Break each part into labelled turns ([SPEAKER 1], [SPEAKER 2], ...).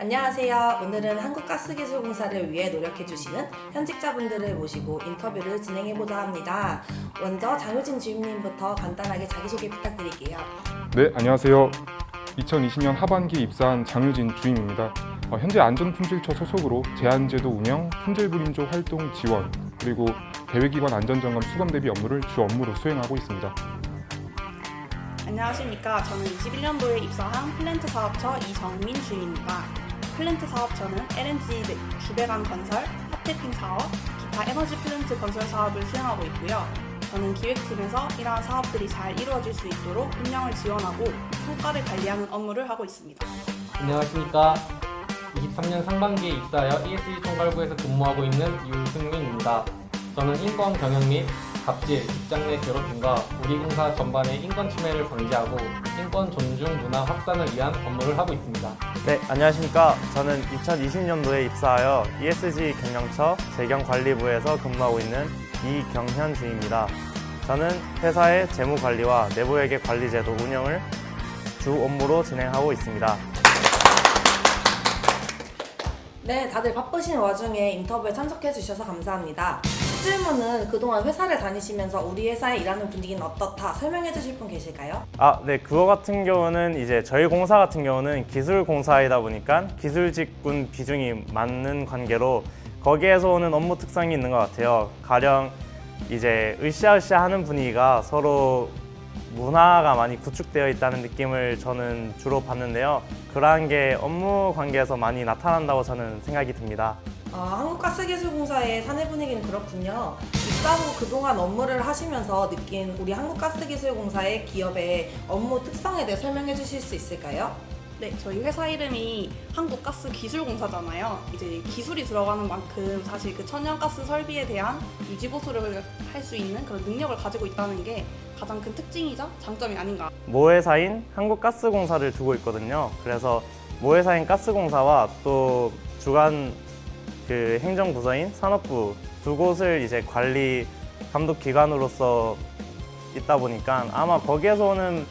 [SPEAKER 1] 안녕하세요. 오늘은 한국가스기술공사를 위해 노력해주시는 현직자분들을 모시고 인터뷰를 진행해보자 합니다. 먼저 장효진 주임님부터 간단하게 자기소개 부탁드릴게요.
[SPEAKER 2] 네, 안녕하세요. 2020년 하반기 입사한 장유진 주임입니다. 어, 현재 안전품질처 소속으로 제한제도 운영, 품질불인조 활동 지원, 그리고 대외기관 안전점검 수감 대비 업무를 주 업무로 수행하고 있습니다.
[SPEAKER 3] 안녕하십니까. 저는 21년도에 입사한 플랜트 사업처 이정민 주임입니다. 플랜트 사업처는 LNG 주배관 건설, 핫태핑 사업, 기타 에너지 플랜트 건설 사업을 수행하고 있고요. 저는 기획팀에서 이러한 사업들이 잘 이루어질 수 있도록 운영을 지원하고 성과를 관리하는 업무를 하고 있습니다.
[SPEAKER 4] 안녕하십니까. 23년 상반기에 입사하여 ESG 총괄부에서 근무하고 있는 유승민입니다. 저는 인권 경영 및 갑질, 직장 내 괴롭힘과 우리 공사 전반의 인권 침해를 방지하고 인권 존중 문화 확산을 위한 업무를 하고 있습니다.
[SPEAKER 5] 네, 안녕하십니까. 저는 2020년도에 입사하여 ESG 경영처 재경관리부에서 근무하고 있는 이경현 주임입니다. 저는 회사의 재무관리와 내부회계 관리제도 운영을 주 업무로 진행하고 있습니다.
[SPEAKER 1] 네, 다들 바쁘신 와중에 인터뷰에 참석해 주셔서 감사합니다. 첫 질문은 그동안 회사를 다니시면서 우리 회사에 일하는 분위기는 어떻다 설명해 주실 분 계실까요?
[SPEAKER 5] 아, 네, 그거 같은 경우는 이제 저희 공사 같은 경우는 기술 공사이다 보니까 기술직군 비중이 맞는 관계로 거기에서 오는 업무 특성이 있는 것 같아요. 가령 이제 으쌰으쌰 하는 분위기가 서로 문화가 많이 구축되어 있다는 느낌을 저는 주로 받는데요. 그러한 게 업무 관계에서 많이 나타난다고 저는 생각이 듭니다.
[SPEAKER 1] 아, 한국가스기술공사의 사내 분위기는 그렇군요. 입사 후 그동안 업무를 하시면서 느낀 우리 한국가스기술공사의 기업의 업무 특성에 대해 설명해 주실 수 있을까요?
[SPEAKER 3] 네, 저희 회사 이름이 한국가스기술공사잖아요. 이제 기술이 들어가는 만큼 사실 그 천연가스 설비에 대한 유지보수를 할 수 있는 그런 능력을 가지고 있다는 게 가장 큰 특징이자 장점이 아닌가.
[SPEAKER 5] 모회사인 한국가스공사를 두고 있거든요. 그래서 모회사인 가스공사와 또 주간 그 행정부서인 산업부 두 곳을 이제 관리 감독 기관으로서 있다 보니까 아마 거기에서 오는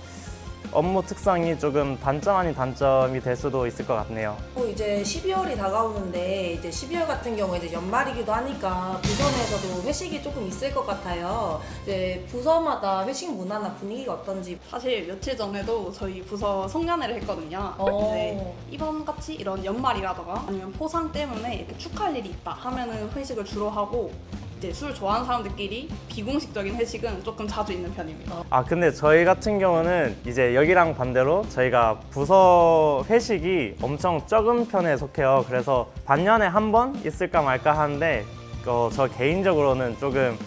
[SPEAKER 5] 업무 특성이 조금 단점 아닌 단점이 될 수도 있을 것 같네요.
[SPEAKER 1] 또 이제 12월이 다가오는데 이제 12월 같은 경우에 이제 연말이기도 하니까 부서 내에서도 회식이 조금 있을 것 같아요. 이제 부서마다 회식 문화나 분위기가 어떤지
[SPEAKER 3] 사실 며칠 전에도 저희 부서 송년회를 했거든요.
[SPEAKER 1] 어.
[SPEAKER 3] 네, 이번 같이 이런 연말이라던가 아니면 포상 때문에 이렇게 축하할 일이 있다 하면은 회식을 주로 하고 이제 술 좋아하는 사람들끼리 비공식적인 회식은 조금 자주 있는 편입니다.
[SPEAKER 5] 아 근데 저희 같은 경우는 이제 여기랑 반대로 저희가 부서 회식이 엄청 적은 편에 속해요. 그래서 반년에 한 번 있을까 말까 하는데 어, 저 개인적으로는 조금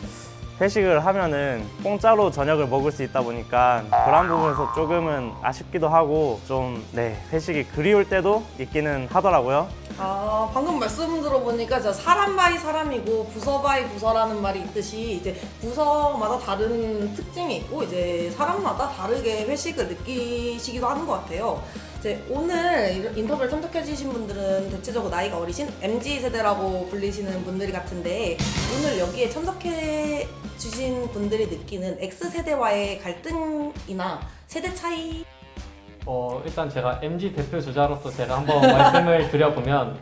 [SPEAKER 5] 회식을 하면은 공짜로 저녁을 먹을 수 있다 보니까 그런 부분에서 조금은 아쉽기도 하고 좀 네 회식이 그리울 때도 있기는 하더라고요.
[SPEAKER 1] 아 방금 말씀 들어보니까 저 사람 바이 사람이고 부서 바이 부서라는 말이 있듯이 이제 부서마다 다른 특징이 있고 이제 사람마다 다르게 회식을 느끼시기도 하는 것 같아요. 이제 오늘 이- 인터뷰를 참석해 주신 분들은 대체적으로 나이가 어리신 MZ 세대라고 불리시는 분들이 같은데 오늘 여기에 참석해 주신 분들이 느끼는 X 세대와의 갈등이나 세대 차이?
[SPEAKER 4] 어, 일단 제가 MG 대표 주자로서 제가 한번 말씀을 드려보면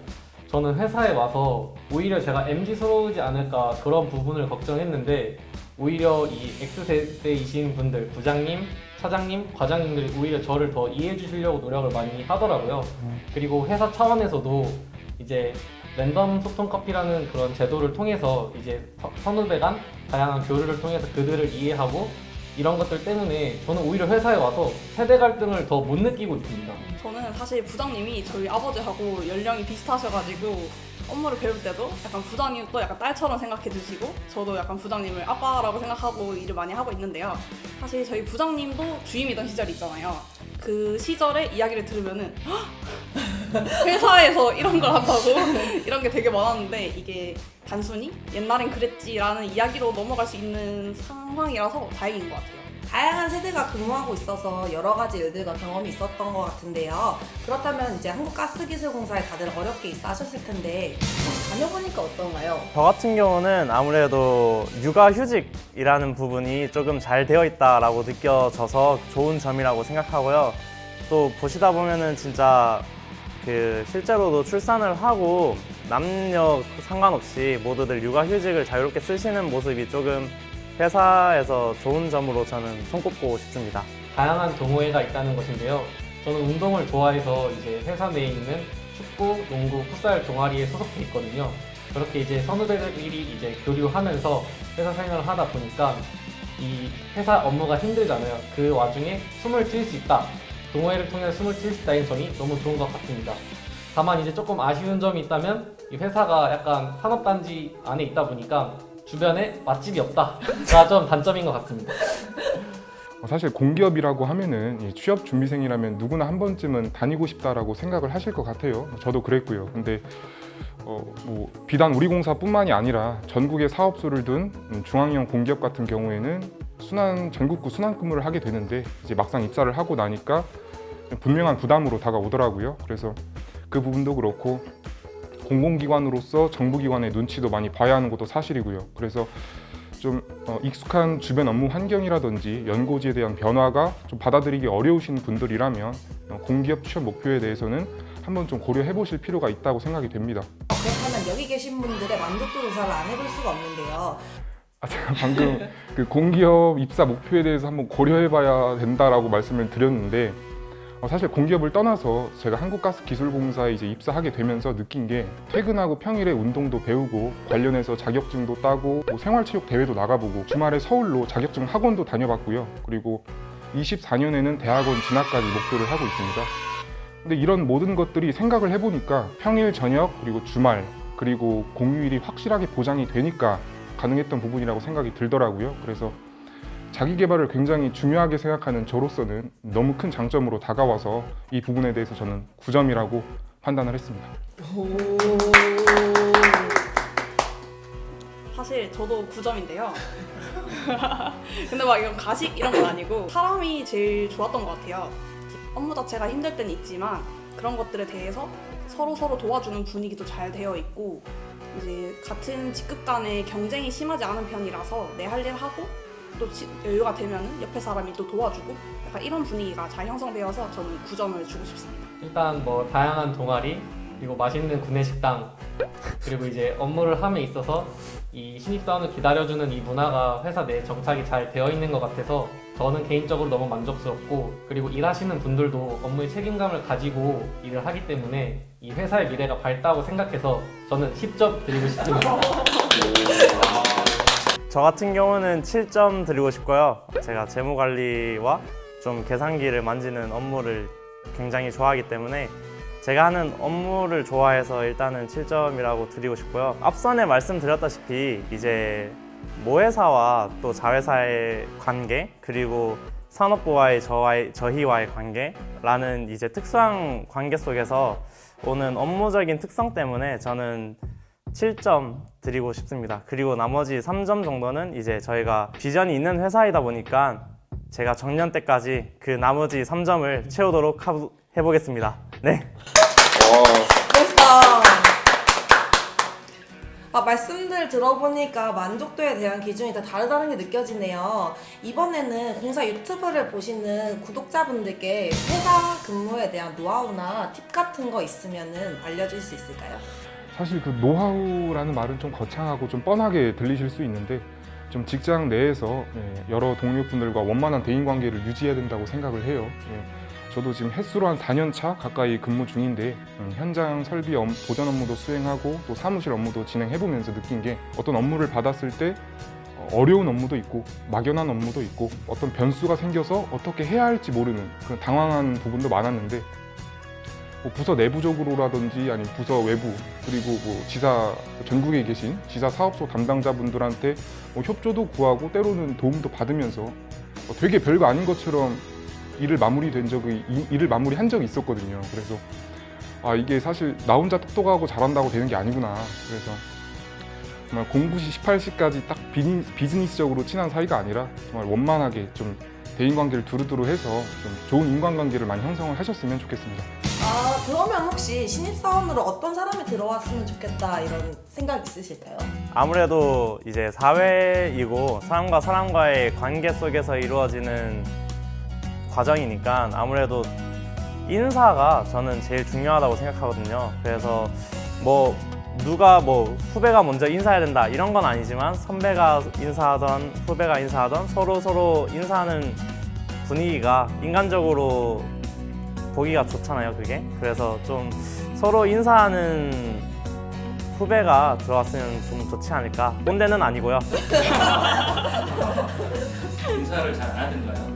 [SPEAKER 4] 저는 회사에 와서 오히려 제가 MG스러우지 않을까 그런 부분을 걱정했는데 오히려 이 X세대이신 분들 부장님, 차장님, 과장님들이 오히려 저를 더 이해해 주시려고 노력을 많이 하더라고요. 그리고 회사 차원에서도 이제 랜덤 소통 커피라는 그런 제도를 통해서 이제 서- 선후배 간 다양한 교류를 통해서 그들을 이해하고 이런 것들 때문에 저는 오히려 회사에 와서 세대 갈등을 더 못 느끼고 있습니다.
[SPEAKER 3] 저는 사실 부장님이 저희 아버지하고 연령이 비슷하셔가지고 업무를 배울 때도 약간 부장님도 약간 딸처럼 생각해 주시고 저도 약간 부장님을 아빠라고 생각하고 일을 많이 하고 있는데요. 사실 저희 부장님도 주임이던 시절이 있잖아요. 그 시절의 이야기를 들으면은 회사에서 이런 걸 한다고 이런 게 되게 많았는데 이게 단순히 옛날엔 그랬지라는 이야기로 넘어갈 수 있는 상황이라서 다행인 것 같아요.
[SPEAKER 1] 다양한 세대가 근무하고 있어서 여러 가지 일들과 경험이 있었던 것 같은데요. 그렇다면 이제 한국가스기술공사에 다들 어렵게 있어 하셨을 텐데 다녀보니까 어떤가요?
[SPEAKER 5] 저 같은 경우는 아무래도 육아 휴직이라는 부분이 조금 잘 되어 있다라고 느껴져서 좋은 점이라고 생각하고요. 또 보시다 보면은 진짜 그그 실제로도 출산을 하고 남녀 상관없이 모두들 육아휴직을 자유롭게 쓰시는 모습이 조금 회사에서 좋은 점으로 저는 손꼽고 싶습니다.
[SPEAKER 4] 다양한 동호회가 있다는 것인데요. 저는 운동을 좋아해서 이제 회사 내에 있는 축구, 농구, 풋살 동아리에 소속돼 있거든요. 그렇게 이제 선후배들끼리 이제 교류하면서 회사 생활을 하다 보니까 이 회사 업무가 힘들잖아요. 그 와중에 숨을 쉴 수 있다. 동호회를 통해 숨을 쉴 수 있다는 점이 너무 좋은 것 같습니다. 다만 이제 조금 아쉬운 점이 있다면 이 회사가 약간 산업단지 안에 있다 보니까 주변에 맛집이 없다가 좀 단점인 것 같습니다.
[SPEAKER 2] 어, 사실 공기업이라고 하면은 이 취업 준비생이라면 누구나 한 번쯤은 다니고 싶다라고 생각을 하실 것 같아요. 저도 그랬고요. 근데 어, 뭐 비단 우리 공사뿐만이 아니라 전국의 사업소를 둔 음, 중앙형 공기업 같은 경우에는 순환 전국구 순환 근무를 하게 되는데 이제 막상 입사를 하고 나니까 분명한 부담으로 다가오더라고요. 그래서 그 부분도 그렇고 공공기관으로서 정부기관의 눈치도 많이 봐야 하는 것도 사실이고요. 그래서 좀 어, 익숙한 주변 업무 환경이라든지 연고지에 대한 변화가 좀 받아들이기 어려우신 분들이라면 어, 공기업 취업 목표에 대해서는 한번 좀 고려해 보실 필요가 있다고 생각이 됩니다.
[SPEAKER 1] 그렇다면 여기 계신 분들의 만족도 조사를 안 해볼 수가 없는데요.
[SPEAKER 2] 아, 제가 방금 그 공기업 입사 목표에 대해서 한번 고려해 봐야 된다라고 말씀을 드렸는데 어, 사실 공기업을 떠나서 제가 한국가스기술공사에 이제 입사하게 되면서 느낀 게 퇴근하고 평일에 운동도 배우고 관련해서 자격증도 따고 뭐 생활체육 대회도 나가보고 주말에 서울로 자격증 학원도 다녀봤고요. 그리고 24년에는 대학원 진학까지 목표를 하고 있습니다. 근데 이런 모든 것들이 생각을 해보니까 평일 저녁 그리고 주말 그리고 공휴일이 확실하게 보장이 되니까 가능했던 부분이라고 생각이 들더라고요. 그래서 자기 개발을 굉장히 중요하게 생각하는 저로서는 너무 큰 장점으로 다가와서 이 부분에 대해서 저는 9점이라고 판단을 했습니다.
[SPEAKER 1] 오.
[SPEAKER 3] 사실 저도 9점인데요. 근데 막 이런 가식 이런 건 아니고 사람이 제일 좋았던 것 같아요. 업무 자체가 힘들 때는 있지만 그런 것들에 대해서 서로 서로 도와주는 분위기도 잘 되어 있고 이제 같은 직급 간의 경쟁이 심하지 않은 편이라서 내 할 일 하고 또 지- 여유가 되면은 옆에 사람이 또 도와주고 약간 이런 분위기가 잘 형성되어서 저는 9점을 주고 싶습니다.
[SPEAKER 4] 일단 뭐 다양한 동아리 그리고 맛있는 구내 식당 그리고 이제 업무를 함에 있어서 이 신입사원을 기다려주는 이 문화가 회사 내에 정착이 잘 되어 있는 것 같아서 저는 개인적으로 너무 만족스럽고 그리고 일하시는 분들도 업무의 책임감을 가지고 일을 하기 때문에 이 회사의 미래가 밝다고 생각해서 저는 10점 드리고 싶습니다.
[SPEAKER 5] 저 같은 경우는 7점 드리고 싶고요. 제가 재무 관리와 좀 계산기를 만지는 업무를 굉장히 좋아하기 때문에 제가 하는 업무를 좋아해서 일단은 7점이라고 드리고 싶고요. 앞선에 말씀드렸다시피 이제 모회사와 또 자회사의 관계 그리고 산업부와의 저와의, 저희와의 관계라는 이제 특수한 관계 속에서 오는 업무적인 특성 때문에 저는 7점 드리고 싶습니다. 그리고 나머지 3점 정도는 이제 저희가 비전이 있는 회사이다 보니까 제가 정년 때까지 그 나머지 3점을 채우도록 하- 해보겠습니다. 네.
[SPEAKER 1] 멋있다. 아, 말씀들 들어보니까 만족도에 대한 기준이 다 다르다는 게 느껴지네요. 이번에는 공사 유튜브를 보시는 구독자분들께 회사 근무에 대한 노하우나 팁 같은 거 있으면 알려줄 수 있을까요?
[SPEAKER 2] 사실 그 노하우라는 말은 좀 거창하고 좀 뻔하게 들리실 수 있는데 좀 직장 내에서 예, 여러 동료분들과 원만한 대인 관계를 유지해야 된다고 생각을 해요. 예, 저도 지금 횟수로 한 4년 차 가까이 근무 중인데 음, 현장 설비 업- 보전 업무도 수행하고 또 사무실 업무도 진행해보면서 느낀 게 어떤 업무를 받았을 때 어, 어려운 업무도 있고 막연한 업무도 있고 어떤 변수가 생겨서 어떻게 해야 할지 모르는 그런 당황한 부분도 많았는데 뭐 부서 내부적으로라든지 아니면 부서 외부 그리고 뭐 지사 전국에 계신 지사 사업소 담당자분들한테 뭐 협조도 구하고 때로는 도움도 받으면서 어, 되게 별거 아닌 것처럼 일을 마무리된 적이 이- 일을 마무리한 적이 있었거든요. 그래서 아 이게 사실 나 혼자 똑똑하고 잘한다고 되는 게 아니구나. 그래서 정말 09시 18시까지 딱 비즈니스적으로 친한 사이가 아니라 정말 원만하게 좀 대인 관계를 두루두루 해서 좀 좋은 인간관계를 많이 형성을 하셨으면 좋겠습니다.
[SPEAKER 1] 아, 그러면 혹시 신입사원으로 어떤 사람이 들어왔으면 좋겠다 이런 생각 있으실까요?
[SPEAKER 5] 아무래도 이제 사회이고 사람과 사람과의 관계 속에서 이루어지는 과정이니까 아무래도 인사가 저는 제일 중요하다고 생각하거든요. 그래서 뭐 누가 뭐 후배가 먼저 인사해야 된다 이런 건 아니지만 선배가 인사하던 후배가 인사하던 서로 서로 인사하는 분위기가 인간적으로 보기가 좋잖아요, 그게. 그래서 좀 서로 인사하는 후배가 들어왔으면 좀 좋지 않을까. 꼰대는 아니고요.
[SPEAKER 6] 인사를 잘 안 하던가요?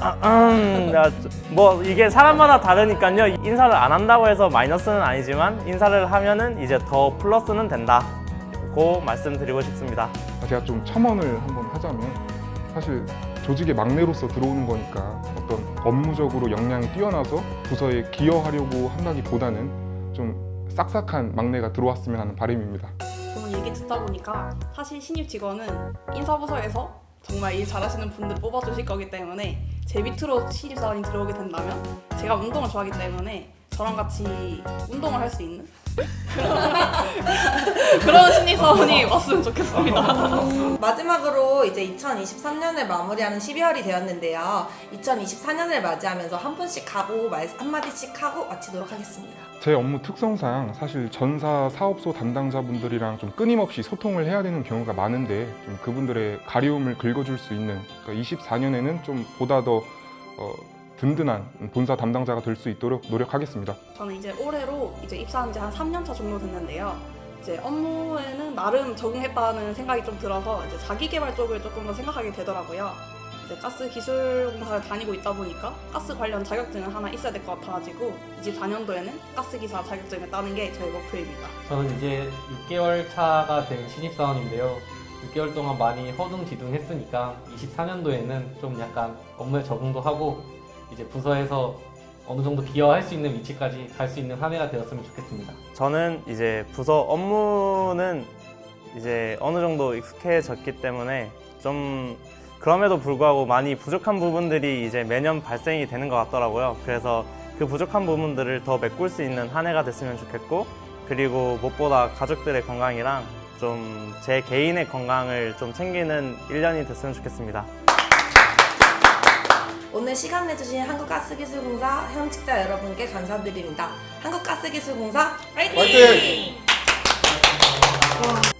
[SPEAKER 5] 아, 음, 야, 뭐 이게 사람마다 다르니까요. 인사를 안 한다고 해서 마이너스는 아니지만 인사를 하면은 이제 더 플러스는 된다 고 말씀드리고 싶습니다.
[SPEAKER 2] 제가 좀 첨언을 한번 하자면 사실 조직의 막내로서 들어오는 거니까 어떤 업무적으로 역량이 뛰어나서 부서에 기여하려고 한다기보다는 좀 싹싹한 막내가 들어왔으면 하는 바람입니다.
[SPEAKER 3] 저는 얘기 듣다 보니까 사실 신입 직원은 인사부서에서 정말 일 잘하시는 분들 뽑아주실 거기 때문에 제 밑으로 신입사원이 들어오게 된다면 제가 운동을 좋아하기 때문에 저랑 같이 운동을 할 수 있는 그런 신입사원이 왔으면 좋겠습니다.
[SPEAKER 1] 마지막으로 이제 2023년을 마무리하는 12월이 되었는데요. 2024년을 맞이하면서 한 분씩 하고 말 한마디씩 하고 마치도록 하겠습니다.
[SPEAKER 2] 제 업무 특성상 사실 전사 사업소 담당자분들이랑 좀 끊임없이 소통을 해야 되는 경우가 많은데 좀 그분들의 가려움을 긁어줄 수 있는 그러니까 24년에는 좀 보다 더 어, 든든한 본사 담당자가 될 수 있도록 노력하겠습니다.
[SPEAKER 3] 저는 이제 올해로 이제 입사한 지 한 3년 차 정도 됐는데요. 이제 업무에는 나름 적응했다는 생각이 좀 들어서 이제 자기 개발 쪽을 조금 더 생각하게 되더라고요. 이제 가스 기술 공사를 다니고 있다 보니까 가스 관련 자격증은 하나 있어야 될 것 같아가지고 24년도에는 가스 기사 자격증을 따는 게 저희 목표입니다.
[SPEAKER 4] 저는 이제 6개월 차가 된 신입사원인데요. 6개월 동안 많이 허둥지둥 했으니까 24년도에는 좀 약간 업무에 적응도 하고 이제 부서에서 어느 정도 기여할 수 있는 위치까지 갈 수 있는 한 해가 되었으면 좋겠습니다.
[SPEAKER 5] 저는 이제 부서 업무는 이제 어느 정도 익숙해졌기 때문에 좀 그럼에도 불구하고 많이 부족한 부분들이 이제 매년 발생이 되는 것 같더라고요. 그래서 그 부족한 부분들을 더 메꿀 수 있는 한 해가 됐으면 좋겠고 그리고 무엇보다 가족들의 건강이랑 좀 제 개인의 건강을 좀 챙기는 1년이 됐으면 좋겠습니다.
[SPEAKER 1] 오늘 시간 내주신 한국가스기술공사 현직자 여러분께 감사드립니다. 한국가스기술공사 화이팅!
[SPEAKER 7] 화이팅!
[SPEAKER 1] 와.